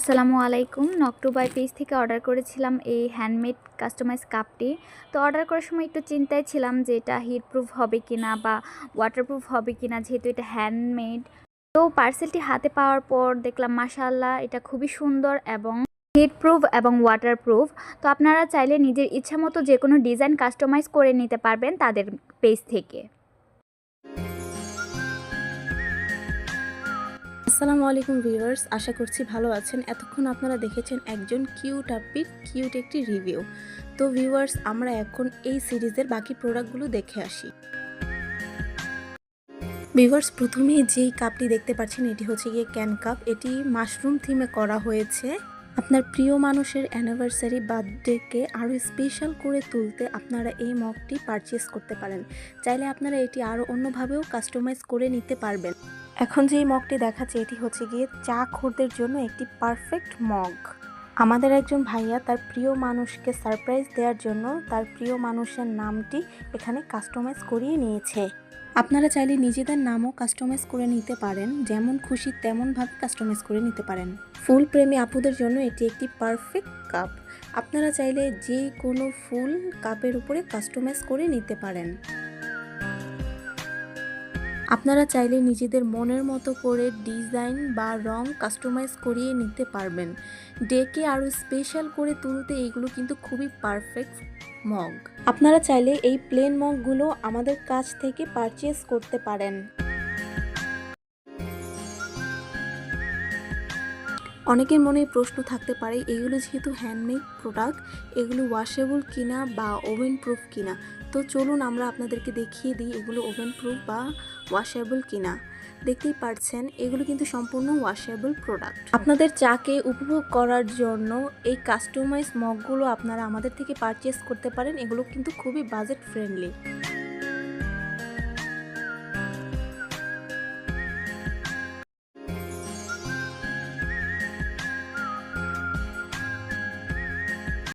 আসসালামু আলাইকুম। নকটু বাই পেজ থেকে অর্ডার করেছিলাম এই হ্যান্ডমেড কাস্টমাইজ কাপটি। তো অর্ডার করার সময় একটু চিন্তায় ছিলাম যে এটা হিট প্রুফ হবে কিনা বা ওয়াটারপ্রুফ হবে কিনা, যেহেতু এটা হ্যান্ডমেড। তো পার্সেলটি হাতে পাওয়ার পর দেখলাম মাশাল্লাহ এটা খুবই সুন্দর এবং হিট প্রুফ এবং ওয়াটারপ্রুফ তো আপনারা চাইলে নিজের ইচ্ছা মতো যে কোনো ডিজাইন কাস্টমাইজ করে নিতে পারবেন তাদের পেজ থেকে। আসসালামু আলাইকুম ভিউয়ার্স, আশা করছি ভালো আছেন। এতক্ষণ আপনারা দেখেছেন একজন কিউট আপির কিউট একটি রিভিউ। তো ভিউয়ার্স, আমরা এখন এই সিরিজের বাকি প্রোডাক্টগুলো দেখে আসি। ভিউয়ার্স প্রথমে যেই কাপটি দেখতে পাচ্ছেন, এটি হচ্ছে গিয়ে ক্যান কাপ। এটি মাশরুম থিমে করা হয়েছে। আপনার প্রিয় মানুষের অ্যানিভার্সারি বার্থডেকে আরও স্পেশাল করে তুলতে আপনারা এই মগটি পারচেস করতে পারেন। চাইলে আপনারা এটি আরও অন্যভাবেও কাস্টমাইজ করে নিতে পারবেন। এখন যে মগটি দেখাচ্ছে, এটি হচ্ছে গিয়ে চা খোরদের জন্য একটি পারফেক্ট মগ। আমাদের একজন ভাইয়া তার প্রিয় মানুষকে সারপ্রাইজ দেওয়ার জন্য তার প্রিয় মানুষের নামটি এখানে কাস্টমাইজ করিয়ে নিয়েছে। আপনারা চাইলে নিজেদের নামও কাস্টমাইজ করে নিতে পারেন, যেমন খুশি তেমনভাবে কাস্টমাইজ করে নিতে পারেন। ফুল প্রেমী আপুদের জন্য এটি একটি পারফেক্ট কাপ আপনারা চাইলে যে কোনো ফুল কাপের উপরে কাস্টমাইজ করে নিতে পারেন। আপনারা চাইলে নিজেদের মনের মতো করে ডিজাইন বা রং কাস্টমাইজ করিয়ে নিতে পারবেন। ডেকে আরও স্পেশাল করে তুলতে এইগুলো কিন্তু খুবই পারফেক্ট মগ। আপনারা চাইলে এই প্লেন মগগুলো আমাদের কাছ থেকে পারচেস করতে পারেন। অনেকের মনে প্রশ্ন থাকতে পারে, এগুলো যেহেতু হ্যান্ডমেড প্রোডাক্ট এগুলো ওয়াশেবল কিনা বা ওভেন প্রুফ কিনা? তো চলুন আমরা আপনাদেরকে দেখিয়ে দিই এগুলো ওভেন প্রুফ বা ওয়াশেবল কিনা। দেখতেই পারছেন, এগুলো কিন্তু সম্পূর্ণ ওয়াশেবল প্রোডাক্ট আপনাদের চাকে উপভোগ করার জন্য এই কাস্টমাইজ মগগুলো আপনারা আমাদের থেকে পারচেস করতে পারেন, এগুলো কিন্তু খুবই বাজেট ফ্রেন্ডলি